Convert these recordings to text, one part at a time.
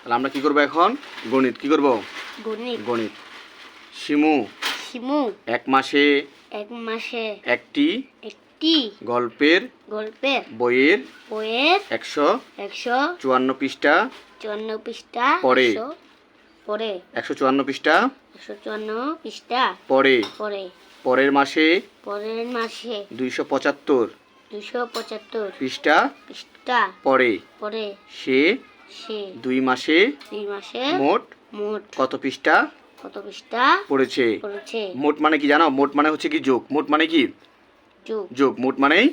তাহলে আমরা কি করব এখন? গণিত। কি করব? গণিত। গণিত। শিমু। শিমু। এক মাসে এক মাসে একটি একটি গল্পের গল্পের বইয়ের বইয়ের একশো একশো চুয়ান্ন পৃষ্ঠা চুয়ান্ন পৃষ্ঠা পড়ে। পরে একশো চুয়ান্ন পৃষ্ঠা একশো চুয়ান্ন পৃষ্ঠা পরে পরে পরের মাসে পরের মাসে দুইশো পঁচাত্তর দুশো পঁচাত্তর পৃষ্ঠা পৃষ্ঠা পরে পরে সে সে দুই মাসে দুই মাসে মোট মোট কত পৃষ্ঠা? কত পৃষ্ঠা? পড়েছে। পড়েছে। মোট মানে কি জানো? মোট মানে হচ্ছে কি যোগ। মোট মানে কি? যোগ। যোগ। মোট মানেই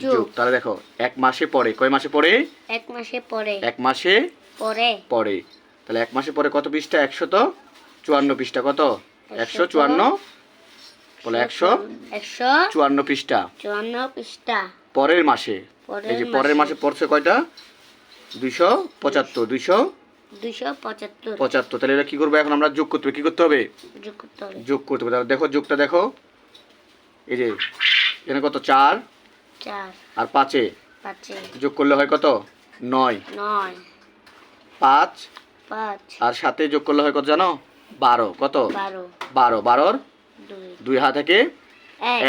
যোগ। তাহলে দেখো এক মাসে পরে কয় মাসে পরে এক মাসে পরে এক মাসে পরে পরে তাহলে এক মাসে পরে কত পৃষ্ঠা? একশো তো চুয়ান্ন পৃষ্ঠা। কত? একশো চুয়ান্ন। বলে একশো। একশো চুয়ান্ন পৃষ্ঠা। চুয়ান্ন পৃষ্ঠা। পরের মাসে। পরের এই যে পরের মাসে পড়ছে কয়টা? দুইশো পঁচাত্তর দুইশো পঁচাত্তর। পঁচাত্তর। তাহলে এটা কি করব এখন? আমরা যোগ করতে হবে। কি করতে হবে? যোগ করতে হবে। যোগ করতে হবে। তাহলে দেখো যোগটা দেখো। এই যে এখানে কত? চার। চার। আর পাঁচে? পাঁচে। যোগ করলে হয় কত? নয়। নয়। পাঁচ। পাঁচ। আর সাথে যোগ করলে হয় কত জানো? বারো। কত? বারো। বারো। বারোর দুই। হাত থেকে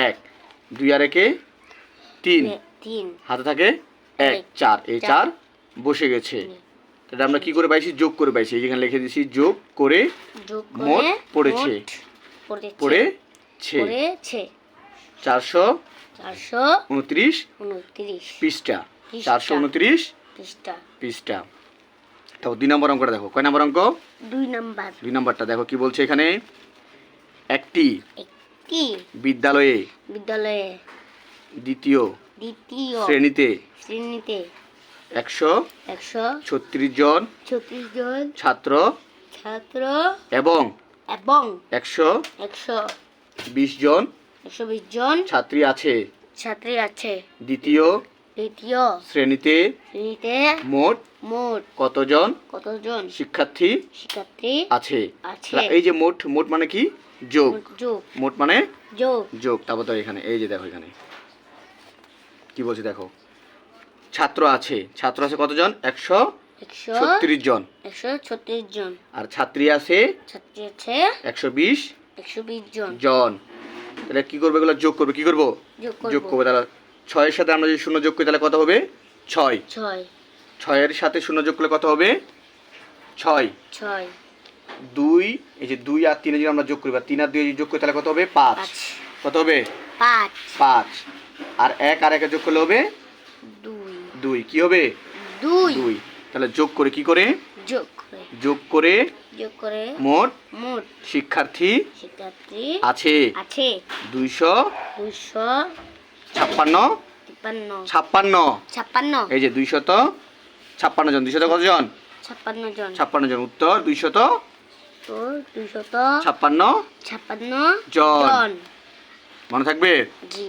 এক। দুই আর একে তিন। তিন। হাতে থাকে এক, চার। এই চার। বসে গেছে। তাহলে আমরা কি করে পাইছি? যোগ করে পাইছি। যেখানে লিখে দিয়েছি যোগ করে যোগ মোট করে পড়েছে। পড়েছে। চারশো চারশো উনত্রিশ উনত্রিশ। পৃষ্ঠা। পৃষ্ঠা। চারশো উনত্রিশ পৃষ্ঠা। পৃষ্ঠা। তো দুই নম্বর অঙ্কটা দেখো। কয় নম্বর অঙ্ক? দুই নাম্বার। দুই নম্বরটা দেখো কি বলছে এখানে। একটি একটি বিদ্যালয়ে বিদ্যালয়ে দ্বিতীয় দ্বিতীয় শ্রেণীতে শ্রেণীতে একশো একশো ছত্রিশ জন ছত্রিশ জন ছাত্র ছাত্র এবং এবং একশো একশো বিশ জন একশো বিশ জন ছাত্রী আছে। ছাত্রী আছে। দ্বিতীয় দ্বিতীয় শ্রেণীতে শ্রেণীতে মোট মোট কতজন কতজন শিক্ষার্থী শিক্ষার্থী আছে? আছে। এই যে মোট মোট মানে কি? যোগ। যোগ। মোট মানে যোগ। যোগ। তারপর তো এখানে এই যে দেখো এখানে। কি বলছি দেখো? ছাত্র আছে। ছাত্র আছে কতজন? একশো ছত্রিশ জন। একশো ছত্রিশ জন। আর ছাত্রী আছে? ছাত্রী আছে একশো বিশ একশো বিশ জন। জন। তাহলে কি করবে এগুলো? যোগ করবে। কি করব? যোগ করব। তাহলে ছয়ের সাথে আমরা যদি শূন্য যোগ করি তাহলে কত হবে? ছয়। ছয়। ছয়ের সাথে শূন্য যোগ করলে কত হবে? ছয়। ছয়। দুই এই যে দুই আর তিনে যদি আমরা যোগ করি বা তিন আর দুই যোগ করি তাহলে কত হবে? পাঁচ। পাঁচ। কত হবে? পাঁচ। পাঁচ। আর এক আর একে যোগ করলে হবে? দুই দুই কি হবে? দুই। দুই। তাহলে যোগ করে কি করে? যোগ করে। যোগ করে যোগ করে মোট মোট শিক্ষার্থী শিক্ষার্থী আছে আছে। দুইশো দুইশো ছাপ্পান্ন। ছাপ্পান্ন। ছাপ্পান্ন। এই যে দুইশত ছাপ্পান্ন জন। দুইশত কতজন ছাপ্পান্ন জন। ছাপ্পান্ন জন। উত্তর দুইশত দুইশত ছাপ্পান্ন ছাপ্পান্ন জন। জন। মনে থাকবে? জি।